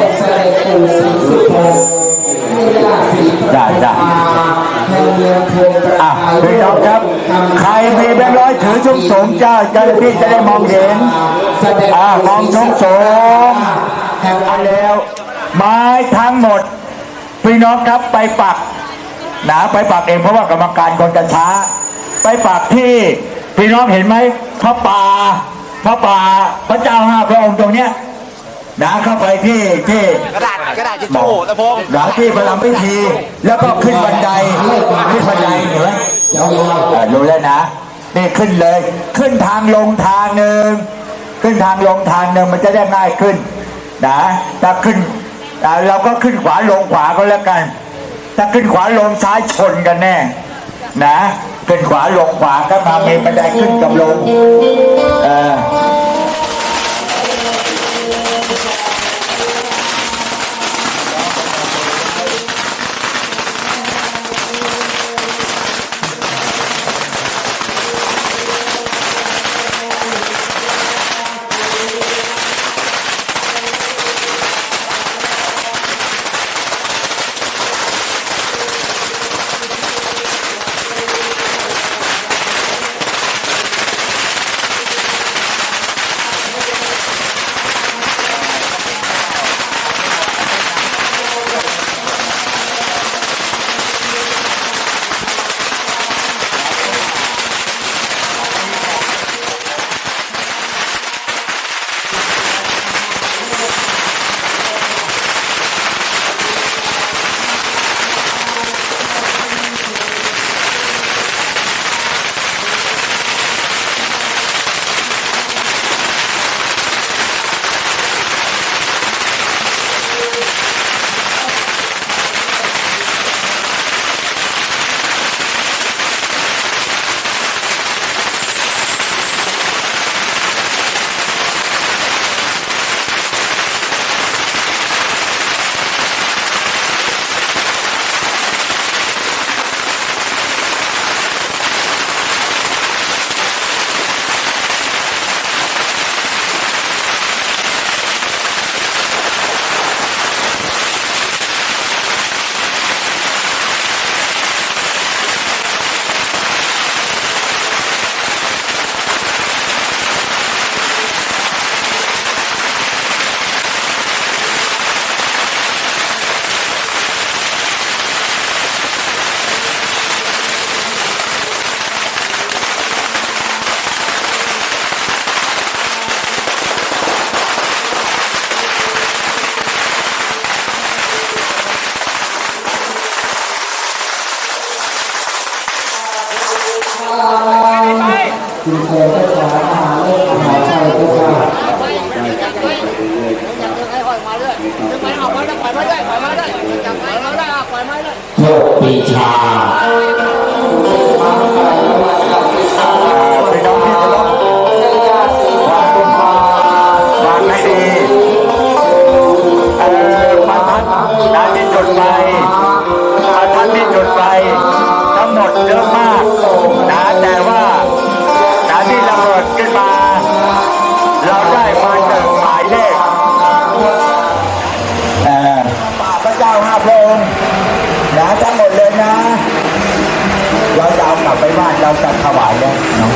ด็จเสด็จปู่ศรีสุโธนี่ย่าศรีประจ้าจ้แห่งเมืองโพนประอะพี่น้องครับ ใครมีแบงค์ร้อยถือสูงสูงๆเจ้าเจ้าที่จะได้มองเห็นอ่ามองสูงสูงแห่งอันแล้ว ไม้ทั้งหมด พี่น้องครับไปปักหนาไปปักเองเพราะว่ากรรมการคนกันช้า ไปปักที่พี่น้องเห็นไหมพระป่าพระป่าพระเจ้าห้าพระองค์ตรงเนี้ย นะเข้าไปที่ที่กระดาษกระดาษทิชชู่ตะพงหนาที่ประลำพิธี แล้วก็ขึ้นบันไดขึ้นบันไดเห็นไหมยาวอะรู้แล้วนะนี่ขึ้นเลย ขึ้นทางลงทางหนึ่งขึ้นทางลงทางหนึ่งมันจะได้ง่ายขึ้นนะถ้าขึ้นอะเราก็ขึ้นขวาลงขวาก็แล้วกัน ถ้าขึ้นขวาลงซ้ายชนกันแน่ นะขึ้นขวาลงขวาก็มามีบันไดขึ้นกับลงเออ คุณเคยได้ขอมหาเลขมหาชัยด้วยค่ะโชคปีชา จ้าห้าพระองค์นะทั้งหมดเลยนะเราจะเอากลับไปบ้านเราจะถวายแล้วเนาะ